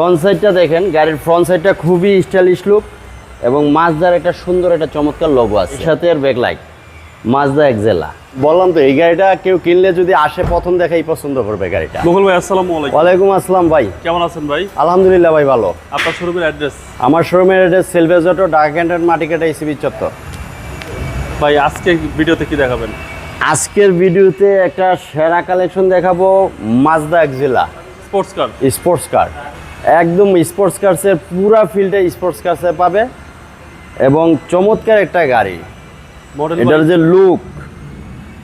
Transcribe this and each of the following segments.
Front সাইডটা দেখেন গাড়ির ফ্রন্ট সাইডটা খুবই স্টাইলিশ লুক এবং মাজদার একটা সুন্দর একটা চমৎকার লোগো আছে। এর সাথে এর ব্যাকলাইট মাজদা এক্সেলা বললাম তো এই গাড়িটা কেউ কিনলে যদি আসে প্রথম দেখাই পছন্দ করবে গাড়িটা। মুঘল ভাই আসসালামু আলাইকুম। ওয়ালাইকুম আসসালাম ভাই। কেমন আছেন ভাই? আলহামদুলিল্লাহ ভাই ভালো। আপনার শোরুমের অ্যাড্রেস আমার শোরুমের অ্যাড্রেস সেলভেজ অটো ডাক ক্যান্টার মাটিকাটা ইসিবি চত্বর। ভাই আজকে ভিডিওতে কি দেখাবেন? আজকের ভিডিওতে একটা সেরা কালেকশন দেখাবো Mazda Axela sports car sports car একদম স্পোর্টস কার্সের পুরা ফিল্ডে স্পোর্টস কার্সে পাবে এবং চমৎকার একটা গাড়ি। এটার যে লুক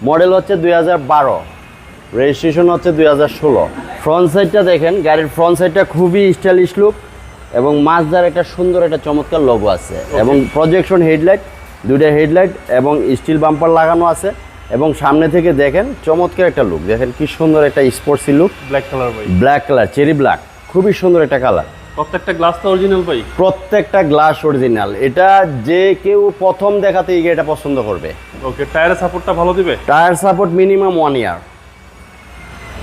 মডেল হচ্ছে দুই হাজার বারো রেজিস্ট্রেশন হচ্ছে দুই হাজার ষোলো। ফ্রন্ট সাইডটা দেখেন গাড়ির ফ্রন্ট সাইডটা খুবই স্টাইলিশ লুক এবং মাছদার একটা সুন্দর একটা চমৎকার লোগো আছে। এবং প্রজেকশন হেডলাইট দুইটা হেডলাইট এবং স্টিল বাম্পার লাগানো আছে। এবং সামনে থেকে দেখেন চমৎকার একটা লুক দেখেন কি সুন্দর একটা sporty look black colour black colour cherry black খুবই সুন্দর একটা কালার। প্রত্যেকটা গ্লাস তো অরিজিনাল ভাই। প্রত্যেকটা গ্লাস অরিজিনাল এটা যে কেউ প্রথম দেখাতেই এটা পছন্দ করবে। ওকে টায়ারের সাপোর্টটা ভালো দিবে? Tyre support minimum one year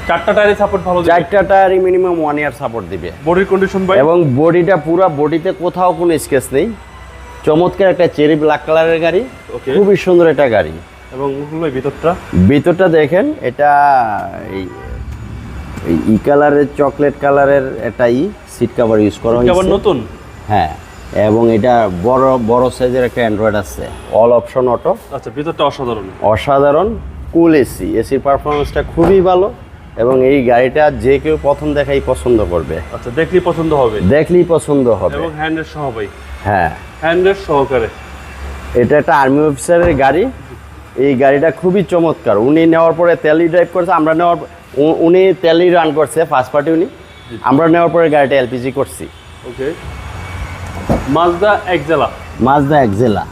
চারটা টায়ারের সাপোর্ট ভালো দিবে? চারটা টায়ারই মিনিমাম ওয়ান ইয়ার সাপোর্ট দিবে। বডির কন্ডিশন ভাই? এবং বডিটা পুরো বডিতে কোথাও কোনো স্কেচ নেই। চমৎকার একটা চেরি ব্ল্যাক কালারের গাড়ি. খুবই সুন্দর একটা গাড়ি। এবং ভিতরটা? ভিতরটা দেখেন এটা এই এই ই কালারের চকলেট কালারের একটা ই সিট কভার ইউজ করা হয়েছে। নতুন? হ্যাঁ এবং এটা বড় বড় সাইজের একটা অ্যান্ড্রয়েড আছে। অল অপশন অটো আচ্ছা ভিতরটা অসাধারণ। অসাধারণ কুল এসি এসির পারফরমেন্সটা খুবই ভালো এবং এই গাড়িটা যে কেউ প্রথম দেখাই পছন্দ করবে। আচ্ছা দেখলেই পছন্দ হবে? দেখলেই পছন্দ হবে। এবং হ্যান্ডের সহ ভাই। হ্যাঁ। হ্যান্ডের সহকারে। এটা একটা আর্মি অফিসারের গাড়ি। এই গাড়িটা খুবই চমৎকার। উনি নেওয়ার পরে তেলই ড্রাইভ করছে আমরা নেওয়ার উনি তেলই রান করছে ফার্স্ট পার্টি উনি। আমরা নেওয়ার পরে গাড়িটা এলপিজি করছি। Okay Mazda Axela Mazda Axela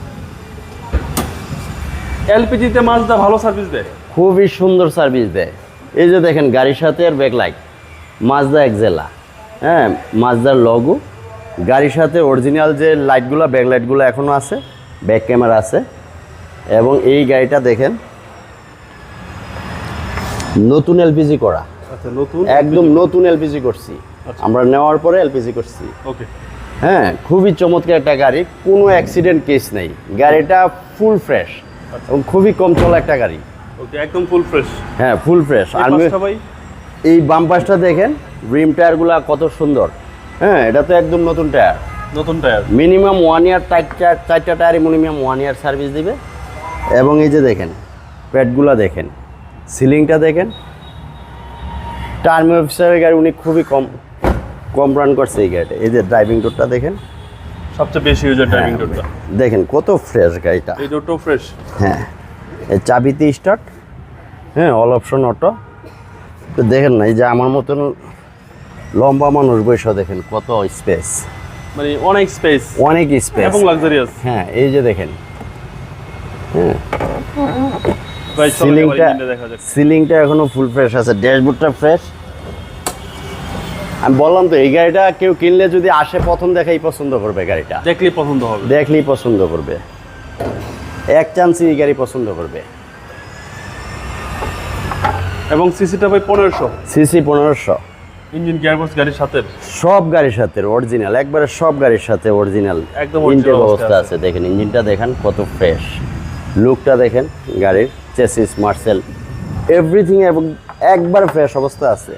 এলপিজিতে Mazda ভালো সার্ভিস দেয়? খুবই সুন্দর সার্ভিস দেয়। এই যে দেখেন গাড়ির সাথে এর ব্যাকলাইট মাজদা এক্সেলা হ্যাঁ মাজদার লগো গাড়ির সাথে অরিজিনাল যে লাইটগুলো ব্যাক লাইটগুলো এখনও আছে ব্যাক ক্যামেরা আছে। এবং এই গাড়িটা দেখেন নতুন এলপিজি করা। আচ্ছা নতুন একদম নতুন এলপিজি করছি। আচ্ছা। আমরা নেওয়ার পরে এলপিজি করছি। ওকে। হ্যাঁ খুবই চমৎকার একটা গাড়ি কোনো অ্যাক্সিডেন্ট কেস নেই। গাড়িটা ফুল ফ্রেশ এবং খুবই কম চলা একটা গাড়ি। ওকে একদম ফুল ফ্রেশ হ্যাঁ ফুল ফ্রেশ আর এই বাম পাশটা দেখেন রিম টায়ারগুলো কত সুন্দর। হ্যাঁ এটা তো একদম নতুন টায়ার। নতুন টায়ার। মিনিমাম ওয়ান ইয়ার চারটা চারটা টায়ারই মিনিমাম ওয়ান ইয়ার সার্ভিস দিবে। এবং এই যে দেখেন প্যাডগুলো দেখেন সিলিংটা দেখেন। টার্মি অফিসারের গাড়ি উনি খুবই কম কম রান করছে এই গাড়িটা। এই যে ড্রাইভিং ডোরটা দেখেন। সবচেয়ে বেশি ইউজার ড্রাইভিং ডোরটা দেখেন কত ফ্রেশ গাড়িটা। এই ডোরটাও ফ্রেশ হ্যাঁ এই চাবিতে স্টার্ট হ্যাঁ অল অপশন অটো তো দেখেন না এই যে আমার মতন লম্বা মানুষ বয়সা দেখেন কত স্পেস মানে অনেক স্পেস অনেক স্পেস এবং লাক্সারিয়াস হ্যাঁ এই যে দেখেন হ্যাঁ ভাই চলো এবার সিলিংটা সিলিংটা এখনও ফুল ফ্রেশ আছে ড্যাশবোর্ডটা ফ্রেশ আমি বললাম তো এই গাড়িটা কেউ কিনলে যদি আসে প্রথম দেখাই পছন্দ করবে গাড়িটা। দেখলেই পছন্দ হবে। দেখলেই পছন্দ করবে। এক চান্সে এই গাড়ি পছন্দ করবে। এবং সিসিটা ভাই পনেরোশো। সিসি পনেরোশো। ইঞ্জিন গিয়ারবক্স গাড়ির সাথে সব গাড়ির সাথে অরিজিনাল একবারে সব গাড়ির সাথে অরিজিনাল একদম ইঞ্জিনের অবস্থা আছে। দেখেন ইঞ্জিনটা দেখেন কত ফ্রেশ লুকটা দেখেন গাড়ির। Chassis Marcel. এভরিথিং এবং একবার ফ্রেশ অবস্থা আছে।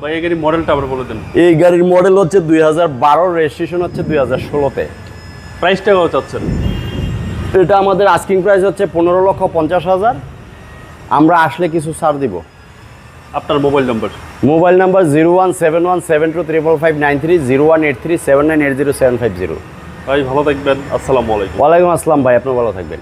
ভাই এই গাড়ি মডেলটা আবার বলে দেন। এই গাড়ির মডেল হচ্ছে দুই হাজার বারো রেজিস্ট্রেশন হচ্ছে দুই হাজার ষোলোতে। প্রাইসটা কত চাচ্ছেন? এটা আমাদের আস্কিং প্রাইস হচ্ছে পনেরো লক্ষ পঞ্চাশ হাজার। আমরা আসলে কিছু ছাড় দিব। আপনার mobile number mobile number zero one seven one seven two triple five nine three zero one eight three seven nine eight zero seven five zero. ভাই ভালো থাকবেন। আসসালামু আলাইকুম। ওয়ালাইকুম আসসালাম ভাই আপনি ভালো থাকবেন।